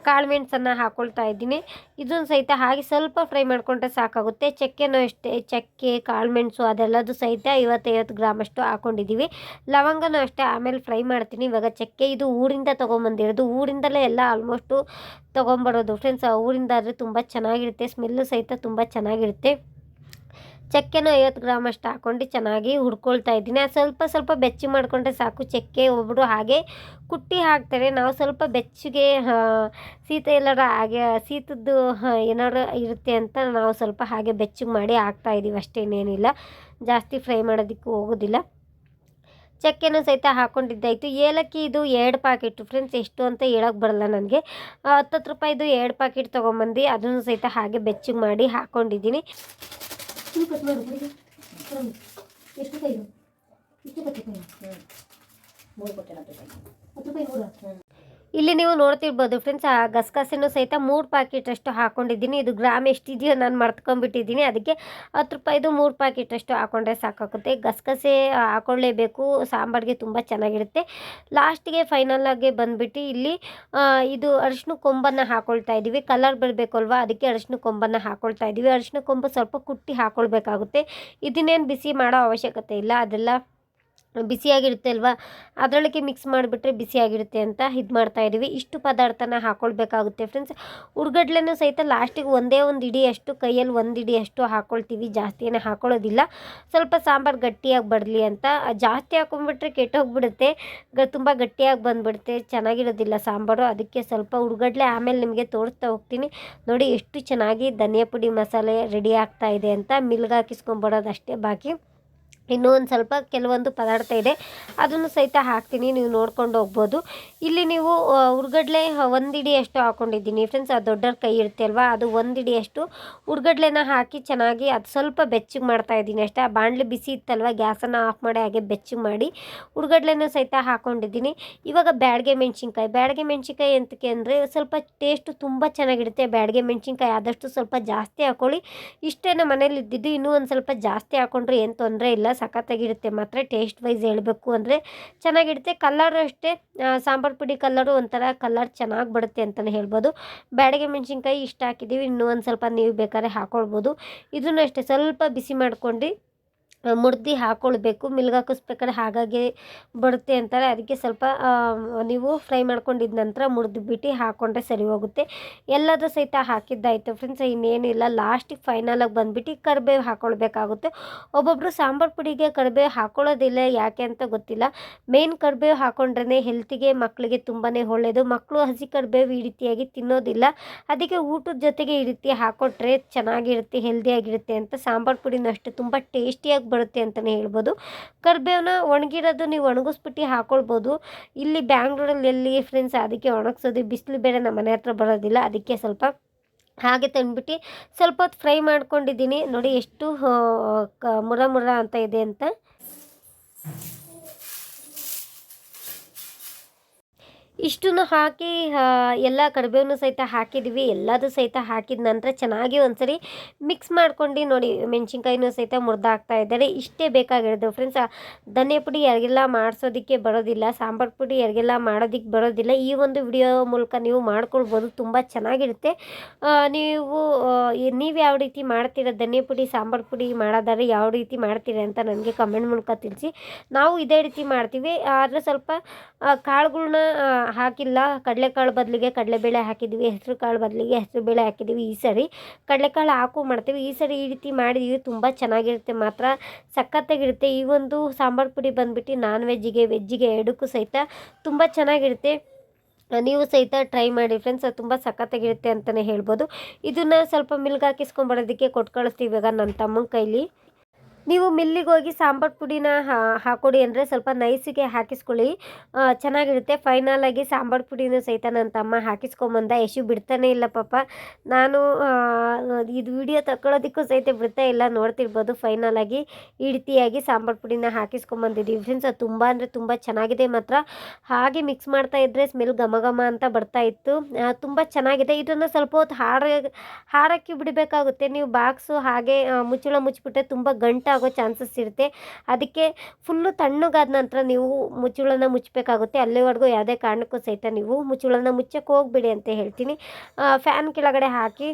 ಕಾಳುಮೆಣಸನ್ನು ಹಾಕೊಳ್ತಾ ಇದ್ದೀನಿ. ಇದನ್ನು ಸಹಿತ ಹಾಗೆ ಸ್ವಲ್ಪ ಫ್ರೈ ಮಾಡಿಕೊಂಡ್ರೆ ಸಾಕಾಗುತ್ತೆ. ಚಕ್ಕೆನೂ ಅಷ್ಟೇ, ಚಕ್ಕೆ ಕಾಳುಮೆಣಸು ಅದೆಲ್ಲದು ಸಹಿತ ಐವತ್ತೈವತ್ತು ಗ್ರಾಮ್ ಅಷ್ಟು ಹಾಕೊಂಡಿದ್ದೀವಿ. ಲವಂಗನೂ ಅಷ್ಟೇ ಆಮೇಲೆ ಫ್ರೈ ಮಾಡ್ತೀನಿ. ಇವಾಗ ಚಕ್ಕೆ ಇದು ಊರಿಂದ ತೊಗೊಂಬಂದಿರೋದು. ಊರಿಂದಲೇ ಎಲ್ಲ ಆಲ್ಮೋಸ್ಟು ತೊಗೊಂಬರೋದು. ಫ್ರೆಂಡ್ಸ್ ಊರಿಂದ ಆದರೆ ತುಂಬ ಚೆನ್ನಾಗಿರುತ್ತೆ. ಸ್ಮೆಲ್ಲು ಸಹಿತ ತುಂಬ ಚೆನ್ನಾಗಿರುತ್ತೆ. ಚಕ್ಕೆನೂ ಐವತ್ತು ಗ್ರಾಮ್ ಅಷ್ಟು ಹಾಕ್ಕೊಂಡು ಚೆನ್ನಾಗಿ ಹುಡ್ಕೊಳ್ತಾ ಇದ್ದೀನಿ. ಸ್ವಲ್ಪ ಸ್ವಲ್ಪ ಬೆಚ್ಚಿ ಮಾಡಿಕೊಂಡ್ರೆ ಸಾಕು. ಚಕ್ಕೆ ಒಬ್ಬರು ಹಾಗೆ ಕುಟ್ಟಿ ಹಾಕ್ತಾರೆ. ನಾವು ಸ್ವಲ್ಪ ಬೆಚ್ಚಗೆ ಶೀತ ಎಲ್ಲರ ಹಾಗೆ ಶೀತದ್ದು ಏನಾರು ಇರುತ್ತೆ ಅಂತ ನಾವು ಸ್ವಲ್ಪ ಹಾಗೆ ಬೆಚ್ಚಗೆ ಮಾಡಿ ಹಾಕ್ತಾ ಇದ್ದೀವಿ ಅಷ್ಟೇನೇನಿಲ್ಲ ಜಾಸ್ತಿ ಫ್ರೈ ಮಾಡೋದಕ್ಕೂ ಹೋಗೋದಿಲ್ಲ. ಚಕ್ಕೆನೂ ಸಹಿತ ಹಾಕ್ಕೊಂಡಿದ್ದಾಯಿತು ಏಲಕ್ಕಿ ಇದು ಎರಡು ಪಾಕೆಟು ಫ್ರೆಂಡ್ಸ್ ಎಷ್ಟು ಅಂತ ಹೇಳೋಕ್ಕೆ ಬರಲ್ಲ ನನಗೆ. ಹತ್ತತ್ತು ರೂಪಾಯಿದು ಎರಡು ಪಾಕೆಟ್ ತೊಗೊಂಬಂದು ಅದನ್ನು ಸಹಿತ ಹಾಗೆ ಬೆಚ್ಚಗೆ ಮಾಡಿ ಹಾಕ್ಕೊಂಡಿದ್ದೀನಿ ಎಷ್ಟು ಇಲ್ಲಿ ನೀವು ನೋಡ್ತಿರ್ಬೋದು ಫ್ರೆಂಡ್ಸ್ ಆ ಗಸಗಸೆನೂ ಸಹಿತ ಮೂರು ಪ್ಯಾಕೆಟ್ ಅಷ್ಟು ಹಾಕೊಂಡಿದ್ದೀನಿ. ಇದು ಗ್ರಾಮ್ ಎಷ್ಟಿದೆಯೋ ನಾನು ಮರ್ತ್ಕೊಂಡ್ಬಿಟ್ಟಿದ್ದೀನಿ. ಅದಕ್ಕೆ ಹತ್ತು ರೂಪಾಯಿದು ಮೂರು ಪ್ಯಾಕೆಟ್ ಅಷ್ಟು ಹಾಕ್ಕೊಂಡ್ರೆ ಸಾಕಾಗುತ್ತೆ. ಗಸಗಸೆ ಹಾಕೊಳ್ಳೇಬೇಕು. ಸಾಂಬಾರಿಗೆ ತುಂಬ ಚೆನ್ನಾಗಿರುತ್ತೆ. ಲಾಸ್ಟಿಗೆ ಫೈನಲಾಗಿ ಬಂದುಬಿಟ್ಟು ಇಲ್ಲಿ ಇದು ಅರಿಶಿನ ಕೊಂಬನ್ನು ಹಾಕೊಳ್ತಾ ಇದ್ದೀವಿ ಕಲರ್ ಬರಬೇಕು ಅಲ್ವಾ ಅದಕ್ಕೆ ಅರಿಶಿನ ಕೊಂಬನ್ನು ಹಾಕೊಳ್ತಾ ಇದ್ದೀವಿ ಅರಿಶಿನ ಕೊಂಬು ಸ್ವಲ್ಪ ಕುಟ್ಟಿ ಹಾಕ್ಕೊಳ್ಬೇಕಾಗುತ್ತೆ ಇದನ್ನೇನು ಬಿಸಿ ಮಾಡೋ ಅವಶ್ಯಕತೆ ಇಲ್ಲ. ಅದೆಲ್ಲ ಬಿಸಿಯಾಗಿರುತ್ತೆ ಅಲ್ವಾ? ಅದರೊಳಗೆ ಮಿಕ್ಸ್ ಮಾಡಿಬಿಟ್ರೆ ಬಿಸಿಯಾಗಿರುತ್ತೆ ಅಂತ ಇದು ಮಾಡ್ತಾ ಇದ್ದೀವಿ. ಇಷ್ಟು ಪದಾರ್ಥನ ಹಾಕ್ಕೊಳ್ಬೇಕಾಗುತ್ತೆ ಫ್ರೆಂಡ್ಸ್ ಉರ್ಗಡ್ಲೆನೂ ಸಹಿತ ಲಾಸ್ಟಿಗೆ ಒಂದೇ ಒಂದು ಇಡಿ ಅಷ್ಟು, ಕೈಯಲ್ಲಿ ಒಂದು ಇಡಿ ಅಷ್ಟು ಹಾಕ್ಕೊಳ್ತೀವಿ ಜಾಸ್ತಿ ಹಾಕ್ಕೊಳ್ಳೋದಿಲ್ಲ ಸ್ವಲ್ಪ ಸಾಂಬಾರು ಗಟ್ಟಿಯಾಗಿ ಬರಲಿ ಅಂತ. ಜಾಸ್ತಿ ಹಾಕೊಂಡ್ಬಿಟ್ರೆ ಕೆಟ್ಟೋಗ್ಬಿಡುತ್ತೆ. ಗ ತುಂಬ ಗಟ್ಟಿಯಾಗಿ ಬಂದುಬಿಡುತ್ತೆ. ಚೆನ್ನಾಗಿರೋದಿಲ್ಲ ಸಾಂಬಾರು. ಅದಕ್ಕೆ ಸ್ವಲ್ಪ ಉರ್ಗಡ್ಲೆ ಆಮೇಲೆ ನಿಮಗೆ ತೋರಿಸ್ತಾ ಹೋಗ್ತೀನಿ. ನೋಡಿ ಎಷ್ಟು ಚೆನ್ನಾಗಿ ಧನಿಯಾ ಪುಡಿ ಮಸಾಲೆ ರೆಡಿ ಆಗ್ತಾ ಇದೆ ಅಂತ. ಮಿಲ್ಗೆ ಅಷ್ಟೇ ಬಾಕಿ. ಇನ್ನೂ ಒಂದು ಸ್ವಲ್ಪ ಕೆಲವೊಂದು ಪದಾರ್ಥ ಇದೆ. ಅದನ್ನು ಸಹಿತ ಹಾಕ್ತೀನಿ ನೀವು ನೋಡ್ಕೊಂಡು ಹೋಗ್ಬೋದು. ಇಲ್ಲಿ ನೀವು ಆ, ಉರ್ಗಡ್ಲೆ ಒಂದು ಇಡಿಯಷ್ಟು ಹಾಕ್ಕೊಂಡಿದ್ದೀನಿ ಫ್ರೆಂಡ್ಸ್ ಅದು ದೊಡ್ಡವ್ರ ಕೈ ಇರುತ್ತೆ ಅಲ್ವಾ? ಅದು ಒಂದು ಇಡಿಯಷ್ಟು ಉರ್ಗಡ್ಲೆನ ಹಾಕಿ ಚೆನ್ನಾಗಿ ಅದು ಸ್ವಲ್ಪ ಬೆಚ್ಚಗೆ ಮಾಡ್ತಾ ಇದ್ದೀನಿ ಅಷ್ಟೇ. ಆ ಬಾಣಲೆ ಬಿಸಿ ಇತ್ತಲ್ವ? ಗ್ಯಾಸನ್ನು ಆಫ್ ಮಾಡಿ ಹಾಗೆ ಬೆಚ್ಚಗೆ ಮಾಡಿ ಉರ್ಗಡ್ಲೆನೂ ಸಹಿತ ಹಾಕ್ಕೊಂಡಿದ್ದೀನಿ ಇವಾಗ ಬ್ಯಾಡಗೆ ಮೆಣಸಿನ್ಕಾಯಿ. ಬ್ಯಾಡಗೆ ಮೆಣಸಿನ್ಕಾಯಿ ಎಂತಕ್ಕೆ ಅಂದರೆ ಸ್ವಲ್ಪ ಟೇಸ್ಟು ತುಂಬ ಚೆನ್ನಾಗಿರುತ್ತೆ. ಬ್ಯಾಡಗೆ ಮೆಣಸಿನ್ಕಾಯಿ ಆದಷ್ಟು ಸ್ವಲ್ಪ ಜಾಸ್ತಿ ಹಾಕ್ಕೊಳ್ಳಿ ಇಷ್ಟೇ ನಮ್ಮ ಮನೇಲಿ ಇದ್ದಿದ್ದು ಇನ್ನೂ ಒಂದು ಸ್ವಲ್ಪ ಜಾಸ್ತಿ ಹಾಕ್ಕೊಂಡ್ರೆ ಏನು ತೊಂದರೆ ಇಲ್ಲ. ಸಖತ್ತಾಗಿರುತ್ತೆ. ಮಾತ್ರ ಟೇಸ್ಟ್ ವೈಸ್ ಹೇಳಬೇಕು ಅಂದರೆ ಚೆನ್ನಾಗಿರುತ್ತೆ. ಕಲ್ಲರು ಅಷ್ಟೇ ಸಾಂಬಾರು ಪುಡಿ ಕಲ್ಲರು ಒಂಥರ ಕಲ್ಲರ್ ಚೆನ್ನಾಗಿ ಬರುತ್ತೆ ಅಂತಲೇ ಹೇಳ್ಬೋದು. ಬ್ಯಾಡಗೆ ಮೆಣಸಿನ್ಕಾಯಿ ಇಷ್ಟ ಹಾಕಿದ್ದೀವಿ, ಇನ್ನೂ ಒಂದು ಸ್ವಲ್ಪ ನೀವು ಬೇಕಾದ್ರೆ ಹಾಕ್ಕೊಳ್ಬೋದು ಇದನ್ನು ಅಷ್ಟೇ, ಸ್ವಲ್ಪ ಬಿಸಿ ಮಾಡ್ಕೊಂಡು ಮುಡ್ದು ಹಾಕ್ಕೊಳ್ಬೇಕು ಮಿಲ್ಗೆ ಹಾಗಾಗಿ ಬರುತ್ತೆ ಅಂತಾರೆ. ಅದಕ್ಕೆ ಸ್ವಲ್ಪ ನೀವು ಫ್ರೈ ಮಾಡ್ಕೊಂಡಿದ್ದ ನಂತರ ಮುರಿದ್ಬಿಟ್ಟು ಹಾಕ್ಕೊಂಡ್ರೆ ಸರಿ ಹೋಗುತ್ತೆ. ಎಲ್ಲದೂ ಸಹಿತ ಹಾಕಿದ್ದಾಯಿತು ಫ್ರೆಂಡ್ಸ್ ಇನ್ನೇನಿಲ್ಲ ಲಾಸ್ಟಿಗೆ ಫೈನಲಾಗಿ ಬಂದುಬಿಟ್ಟು ಕರಿಬೇವು ಹಾಕ್ಕೊಳ್ಬೇಕಾಗುತ್ತೆ ಒಬ್ಬೊಬ್ಬರು ಸಾಂಬಾರು ಪುಡಿಗೆ ಕರಿಬೇವು ಹಾಕ್ಕೊಳ್ಳೋದಿಲ್ಲ ಯಾಕೆ ಅಂತ ಗೊತ್ತಿಲ್ಲ. ಮೇನ್ ಕರಿಬೇವು ಹಾಕ್ಕೊಂಡ್ರೆ ಹೆಲ್ತಿಗೆ ಮಕ್ಕಳಿಗೆ ತುಂಬಾ ಒಳ್ಳೆಯದು ಮಕ್ಕಳು ಹಸಿ ಕರಿಬೇವು ಈ ರೀತಿಯಾಗಿ ತಿನ್ನೋದಿಲ್ಲ. ಅದಕ್ಕೆ ಊಟದ ಜೊತೆಗೆ ಈ ರೀತಿ ಹಾಕ್ಕೊಟ್ರೆ ಚೆನ್ನಾಗಿರುತ್ತೆ ಹೆಲ್ದಿಯಾಗಿರುತ್ತೆ ಅಂತ ಸಾಂಬಾರು ಪುಡಿನೂ ಅಷ್ಟು ತುಂಬ ಟೇಸ್ಟಿಯಾಗಿ ಬರುತ್ತೆ ಅಂತಲೇ ಹೇಳ್ಬೋದು. ಕರಿಬೇವನ್ನ ಒಣಗಿರೋದು ನೀವು ಒಣಗಿಸ್ಬಿಟ್ಟು ಹಾಕ್ಕೊಳ್ಬೋದು ಇಲ್ಲಿ ಬ್ಯಾಂಗ್ಳೂರಲ್ಲಿ ಎಲ್ಲಿ ಫ್ರೆಂಡ್ಸ್ ಅದಕ್ಕೆ ಒಣಗಿಸೋದು, ಬಿಸಿಲು ಬೇರೆ ನಮ್ಮ ಮನೆ ಹತ್ರ ಬರೋದಿಲ್ಲ, ಅದಕ್ಕೆ ಸ್ವಲ್ಪ ಹಾಗೆ ತಂದ್ಬಿಟ್ಟು ಸ್ವಲ್ಪ ಹೊತ್ತು ಫ್ರೈ ಮಾಡ್ಕೊಂಡಿದ್ದೀನಿ. ನೋಡಿ ಎಷ್ಟು ಕ, ಮುರ ಮುರ ಅಂತ ಇದೆ ಅಂತ. ಇಷ್ಟನ್ನು ಹಾಕಿ ಎಲ್ಲ ಕರಿಬೇವನ್ನು ಸಹಿತ ಹಾಕಿದ್ವಿ. ಎಲ್ಲದೂ ಸಹಿತ ಹಾಕಿದ ನಂತರ ಚೆನ್ನಾಗಿ ಒಂದ್ಸರಿ ಮಿಕ್ಸ್ ಮಾಡ್ಕೊಂಡು ನೋಡಿ, ಮೆಣಸಿನ್ಕಾಯಿನೂ ಸಹಿತ ಮುರಿದಾಗ್ತಾ ಇದ್ದಾರೆ ಇಷ್ಟೇ ಬೇಕಾಗಿರೋದು ಫ್ರೆಂಡ್ಸ್ ಧನಿಯಾ ಪುಡಿ ಯಾರಿಗೆಲ್ಲ ಮಾಡಿಸೋದಕ್ಕೆ ಬರೋದಿಲ್ಲ, ಸಾಂಬಾರು ಪುಡಿ ಯಾರಿಗೆಲ್ಲ ಮಾಡೋದಕ್ಕೆ ಬರೋದಿಲ್ಲ, ಈ ಒಂದು ವಿಡಿಯೋ ಮೂಲಕ ನೀವು ಮಾಡ್ಕೊಳ್ಬೋದು. ತುಂಬ ಚೆನ್ನಾಗಿರುತ್ತೆ. ನೀವು ನೀವು ಯಾವ ರೀತಿ ಮಾಡ್ತೀರ, ಧನಿಯಾ ಪುಡಿ, ಸಾಂಬಾರು ಪುಡಿ ಮಾಡೋದಾದ್ರೆ ಯಾವ ರೀತಿ ಮಾಡ್ತೀರ ಅಂತ ನನಗೆ ಕಮೆಂಟ್ ಮೂಲಕ ತಿಳಿಸಿ. ನಾವು ಇದೇ ರೀತಿ ಮಾಡ್ತೀವಿ. ಆದರೆ ಸ್ವಲ್ಪ ಕಾಳುಗಳನ್ನ ಹಾಕಿಲ್ಲ. ಕಡಲೆಕಾಳು ಬದಲಿಗೆ ಕಡಲೆಬೇಳೆ ಹಾಕಿದ್ದೀವಿ ಹೆಸರು ಕಾಳು ಬದಲಿಗೆ ಹೆಸರು ಬೇಳೆ ಹಾಕಿದ್ದೀವಿ ಈ ಸರಿ. ಕಡಲೆಕಾಳು ಹಾಕು ಮಾಡ್ತೀವಿ. ಈ ಸರಿ ಈ ರೀತಿ ಮಾಡಿದ್ದೀವಿ ತುಂಬ ಚೆನ್ನಾಗಿರುತ್ತೆ. ಮಾತ್ರ ಸಖತ್ತಾಗಿರುತ್ತೆ. ಈ ಒಂದು ಸಾಂಬಾರು ಪುಡಿ ಬಂದುಬಿಟ್ಟು ನಾನ್ ವೆಜ್ಜಿಗೆ ವೆಜ್ಜಿಗೆ ಎರಡಕ್ಕೂ ಸಹಿತ ತುಂಬ ಚೆನ್ನಾಗಿರುತ್ತೆ. ನೀವು ಸಹಿತ ಟ್ರೈ ಮಾಡಿ ಫ್ರೆಂಡ್ಸ್ ಅದು ತುಂಬ ಸಖತ್ತಾಗಿರುತ್ತೆ ಅಂತಲೇ ಹೇಳ್ಬೋದು. ಇದನ್ನು ಸ್ವಲ್ಪ ಮಿಲ್ಗೆ ಹಾಕಿಸ್ಕೊಂಬರೋದಕ್ಕೆ ಕೊಟ್ಟು ಕಳಿಸ್ತೀವಿ ಇವಾಗ ನನ್ನ ತಮ್ಮನ ಕೈಲಿ. ನೀವು ಮಿಲ್ಲಿಗೆ ಹೋಗಿ ಸಾಂಬಾರು ಪುಡಿನ ಹಾಕೊಡಿ ಅಂದರೆ ಸ್ವಲ್ಪ ನೈಸಿಗೆ ಹಾಕಿಸ್ಕೊಳ್ಳಿ. ಚೆನ್ನಾಗಿರುತ್ತೆ. ಫೈನಲ್ ಆಗಿ ಸಾಂಬಾರು ಪುಡಿನೂ ಸಹಿತ ನನ್ನ ತಮ್ಮ ಹಾಕಿಸ್ಕೊಂಬಂದ ಯಶು ಬಿಡ್ತಾನೆ ಇಲ್ಲ ಪಾಪ. ನಾನು ಇದು ವಿಡಿಯೋ ತಗೊಳ್ಳೋದಕ್ಕೂ ಸಹಿತ ಬಿಡ್ತಾ ಇಲ್ಲ. ನೋಡ್ತಿರ್ಬೋದು ಫೈನಲ್ ಆಗಿ ಈ ರೀತಿಯಾಗಿ ಸಾಂಬಾರು ಪುಡಿನ ಹಾಕಿಸ್ಕೊಂಬಂದಿದ್ದೀವಿ ಫ್ರೆಂಡ್ಸ್ ಅದು ತುಂಬ ಅಂದರೆ ತುಂಬ ಚೆನ್ನಾಗಿದೆ ಮಾತ್ರ. ಹಾಗೆ ಮಿಕ್ಸ್ ಮಾಡ್ತಾ ಇದ್ದರೆ ಸ್ಮೆಲ್ ಘಮ ಘಮ ಅಂತ ಬರ್ತಾ ಇತ್ತು. ತುಂಬ ಚೆನ್ನಾಗಿದೆ. ಇದನ್ನು ಸ್ವಲ್ಪ ಹೊತ್ತು ಹಾರ, ಹಾರಕ್ಕೆ ಬಿಡಬೇಕಾಗುತ್ತೆ. ನೀವು ಬಾಕ್ಸು ಹಾಗೆ ಮುಚ್ಚಳ ಮುಚ್ಚಿಬಿಟ್ಟೆ ತುಂಬ ಗಂಟಾಗೋ ಚಾನ್ಸಸ್ ಇರುತ್ತೆ. ಅದಕ್ಕೆ ಫುಲ್ಲು ತಣ್ಣಗಾದ ನಂತರ ನೀವು ಮುಚ್ಚಳನ ಮುಚ್ಚಬೇಕಾಗುತ್ತೆ. ಅಲ್ಲಿವರೆಗೂ ಯಾವುದೇ ಕಾರಣಕ್ಕೂ ಸಹಿತ ನೀವು ಮುಚ್ಚಳನ ಮುಚ್ಚಕ್ಕೆ ಹೋಗ್ಬೇಡಿ ಅಂತ ಹೇಳ್ತೀನಿ. ಫ್ಯಾನ್ ಕೆಳಗಡೆ ಹಾಕಿ.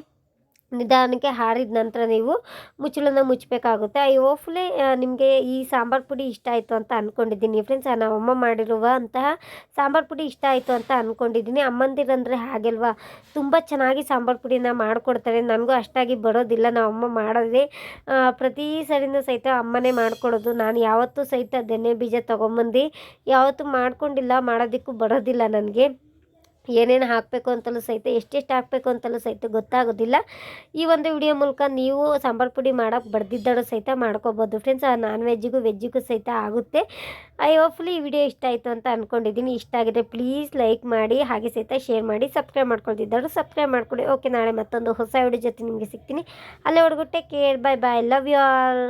ನಿಧಾನಕ್ಕೆ ಹಾರಿದ ನಂತರ ನೀವು ಮುಚ್ಚಳನ ಮುಚ್ಚಬೇಕಾಗುತ್ತೆ. ಐ ಹೋಪ್ಫುಲಿ ನಿಮಗೆ ಈ ಸಾಂಬಾರು ಪುಡಿ ಇಷ್ಟ ಆಯಿತು ಅಂತ ಅಂದ್ಕೊಂಡಿದ್ದೀನಿ ಫ್ರೆಂಡ್ಸ್ ಅಮ್ಮ ಮಾಡಿರುವ ಅಂತಹ ಸಾಂಬಾರು ಪುಡಿ ಇಷ್ಟ ಆಯಿತು ಅಂತ ಅಂದ್ಕೊಂಡಿದ್ದೀನಿ ಅಮ್ಮಂದಿರಂದರೆ ಹಾಗೆಲ್ವಾ? ತುಂಬ ಚೆನ್ನಾಗಿ ಸಾಂಬಾರು ಪುಡಿನ ಮಾಡಿಕೊಡ್ತಾರೆ. ನನಗೂ ಅಷ್ಟಾಗಿ ಬರೋದಿಲ್ಲ. ನಮ್ಮಮ್ಮ ಮಾಡೋದೇ ಪ್ರತಿ ಸರಿನೂ ಸಹಿತ ಅಮ್ಮನೇ ಮಾಡಿಕೊಡೋದು. ನಾನು ಯಾವತ್ತೂ ಸಹಿತ ದೆನ್ನೆ ಬೀಜ ತೊಗೊಂಬಂದು ಯಾವತ್ತೂ ಮಾಡ್ಕೊಂಡಿಲ್ಲ. ಮಾಡೋದಕ್ಕೂ ಬರೋದಿಲ್ಲ ನನಗೆ. ಏನೇನು ಹಾಕಬೇಕು ಅಂತಲೂ ಸಹಿತ, ಎಷ್ಟೆಷ್ಟು ಹಾಕಬೇಕು ಅಂತಲೂ ಸಹಿತ ಗೊತ್ತಾಗೋದಿಲ್ಲ. ಈ ಒಂದು ವಿಡಿಯೋ ಮೂಲಕ ನೀವು ಸಾಂಬಾರು ಪುಡಿ ಮಾಡೋಕ್ಕೆ ಬರ್ದಿದ್ದವರು ಸಹಿತ ಮಾಡ್ಕೋಬೋದು. ಫ್ರೆಂಡ್ಸ್ ನಾನ್ ವೆಜ್ಜಿಗೂ ವೆಜ್ಜಿಗೂ ಸಹಿತ ಆಗುತ್ತೆ. ಐ ಹೋಪ್ಫುಲಿ ಈ ವಿಡಿಯೋ ಇಷ್ಟ ಆಯಿತು ಅಂತ ಅಂದ್ಕೊಂಡಿದ್ದೀನಿ ಇಷ್ಟ ಆಗಿದ್ರೆ ಪ್ಲೀಸ್ ಲೈಕ್ ಮಾಡಿ, ಹಾಗೆ ಸಹಿತ ಶೇರ್ ಮಾಡಿ ಸಬ್ಸ್ಕ್ರೈಬ್ ಮಾಡ್ಕೊಳ್ತಿದ್ದವರು ಸಬ್ಸ್ಕ್ರೈಬ್ ಮಾಡ್ಕೊಳ್ಳಿ ಓಕೆ ನಾಳೆ ಮತ್ತೊಂದು ಹೊಸ ವಿಡಿಯೋ ಜೊತೆ ನಿಮಗೆ ಸಿಗ್ತೀನಿ. ಅಲ್ಲಿವರೆಗೂ take care bye bye love you all